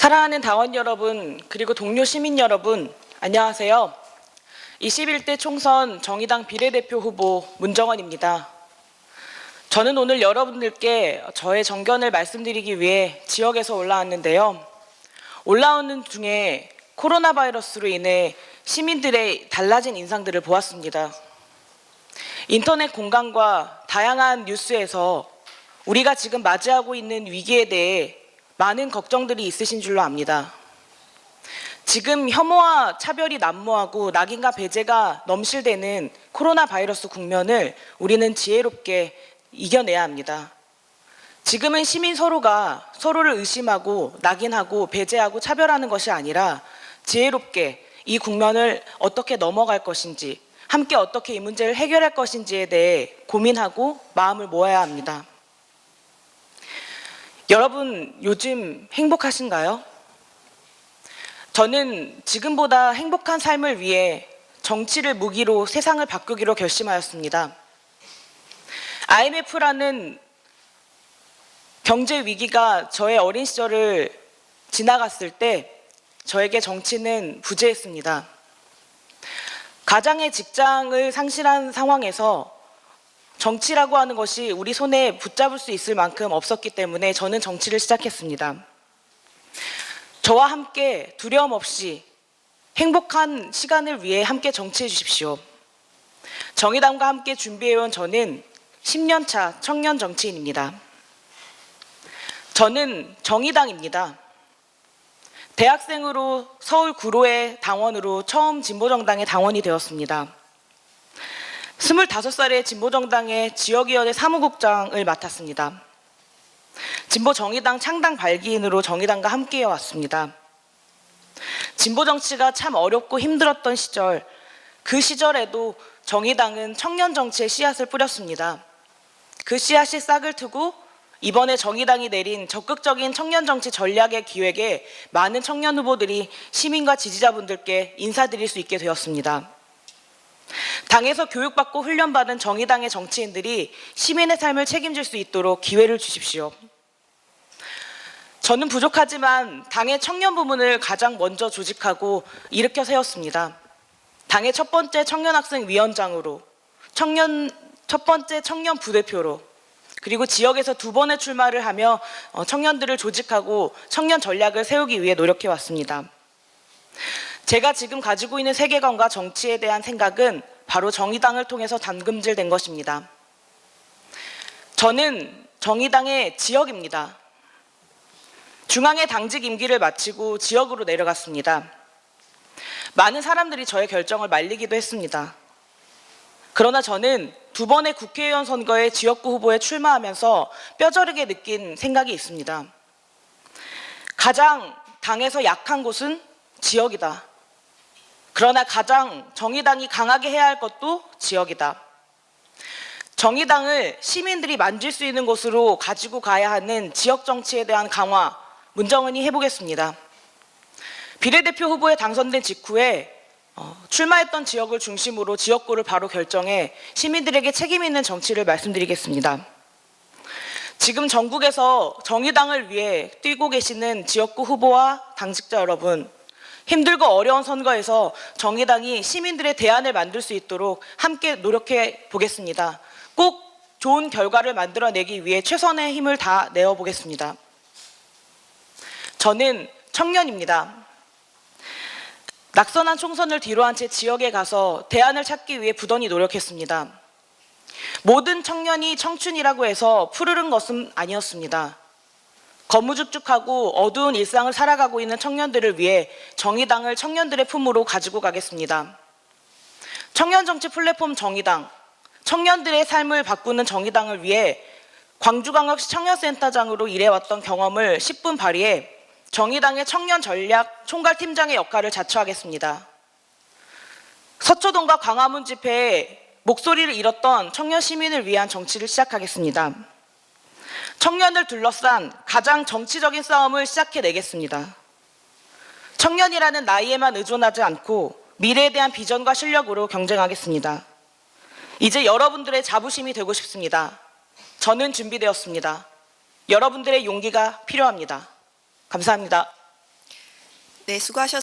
사랑하는 당원 여러분, 그리고 동료 시민 여러분, 안녕하세요. 21대 총선 정의당 비례대표 후보 문정원입니다. 저는 오늘 여러분들께 저의 정견을 말씀드리기 위해 지역에서 올라왔는데요. 올라오는 중에 코로나 바이러스로 인해 시민들의 달라진 인상들을 보았습니다. 인터넷 공간과 다양한 뉴스에서 우리가 지금 맞이하고 있는 위기에 대해 많은 걱정들이 있으신 줄로 압니다. 지금 혐오와 차별이 난무하고 낙인과 배제가 넘실대는 코로나 바이러스 국면을 우리는 지혜롭게 이겨내야 합니다. 지금은 시민 서로가 서로를 의심하고 낙인하고 배제하고 차별하는 것이 아니라 지혜롭게 이 국면을 어떻게 넘어갈 것인지 함께 어떻게 이 문제를 해결할 것인지에 대해 고민하고 마음을 모아야 합니다. 여러분 요즘 행복하신가요? 저는 지금보다 행복한 삶을 위해 정치를 무기로 세상을 바꾸기로 결심하였습니다. IMF라는 경제 위기가 저의 어린 시절을 지나갔을 때 저에게 정치는 부재했습니다. 가장의 직장을 상실한 상황에서 정치라고 하는 것이 우리 손에 붙잡을 수 있을 만큼 없었기 때문에 저는 정치를 시작했습니다. 저와 함께 두려움 없이 행복한 시간을 위해 함께 정치해 주십시오. 정의당과 함께 준비해온 저는 10년 차 청년 정치인입니다. 저는 정의당입니다. 대학생으로 서울 구로의 당원으로 처음 진보정당의 당원이 되었습니다. 25살에 진보정당의 지역위원회 사무국장을 맡았습니다. 진보정의당 창당 발기인으로 정의당과 함께해 왔습니다. 진보 정치가 참 어렵고 힘들었던 시절, 그 시절에도 정의당은 청년 정치의 씨앗을 뿌렸습니다. 그 씨앗이 싹을 트고 이번에 정의당이 내린 적극적인 청년 정치 전략의 기획에 많은 청년 후보들이 시민과 지지자분들께 인사드릴 수 있게 되었습니다. 당에서 교육받고 훈련받은 정의당의 정치인들이 시민의 삶을 책임질 수 있도록 기회를 주십시오. 저는 부족하지만 당의 청년 부문을 가장 먼저 조직하고 일으켜 세웠습니다. 당의 첫 번째 청년학생 위원장으로, 청년 첫 번째 청년 부대표로, 그리고 지역에서 두 번의 출마를 하며 어, 청년들을 조직하고 청년 전략을 세우기 위해 노력해 왔습니다. 제가 지금 가지고 있는 세계관과 정치에 대한 생각은 바로 정의당을 통해서 담금질된 것입니다. 저는 정의당의 지역입니다. 중앙의 당직 임기를 마치고 지역으로 내려갔습니다. 많은 사람들이 저의 결정을 말리기도 했습니다. 그러나 저는 두 번의 국회의원 선거에 지역구 후보에 출마하면서 뼈저리게 느낀 생각이 있습니다. 가장 당에서 약한 곳은 지역이다. 그러나 가장 정의당이 강하게 해야 할 것도 지역이다. 정의당을 시민들이 만질 수 있는 곳으로 가지고 가야 하는 지역 정치에 대한 강화, 문정은이 해보겠습니다. 비례대표 후보에 당선된 직후에 어, 출마했던 지역을 중심으로 지역구를 바로 결정해 시민들에게 책임 있는 정치를 말씀드리겠습니다. 지금 전국에서 정의당을 위해 뛰고 계시는 지역구 후보와 당직자 여러분, 힘들고 어려운 선거에서 정의당이 시민들의 대안을 만들 수 있도록 함께 노력해 보겠습니다. 꼭 좋은 결과를 만들어내기 위해 최선의 힘을 다 내어 보겠습니다. 저는 청년입니다. 낙선한 총선을 뒤로한 채 지역에 가서 대안을 찾기 위해 부단히 노력했습니다. 모든 청년이 청춘이라고 해서 푸르른 것은 아니었습니다. 거무죽죽하고 어두운 일상을 살아가고 있는 청년들을 위해 정의당을 청년들의 품으로 가지고 가겠습니다. 청년 정치 플랫폼 정의당, 청년들의 삶을 바꾸는 정의당을 위해 광주광역시 청년센터장으로 일해왔던 경험을 10분 발휘해 정의당의 청년 전략 총괄팀장의 역할을 자처하겠습니다. 서초동과 광화문 집회에 목소리를 잃었던 청년 시민을 위한 정치를 시작하겠습니다. 청년을 둘러싼 가장 정치적인 싸움을 시작해내겠습니다. 청년이라는 나이에만 의존하지 않고 미래에 대한 비전과 실력으로 경쟁하겠습니다. 이제 여러분들의 자부심이 되고 싶습니다. 저는 준비되었습니다. 여러분들의 용기가 필요합니다. 감사합니다. 네, 수고하셨습니다.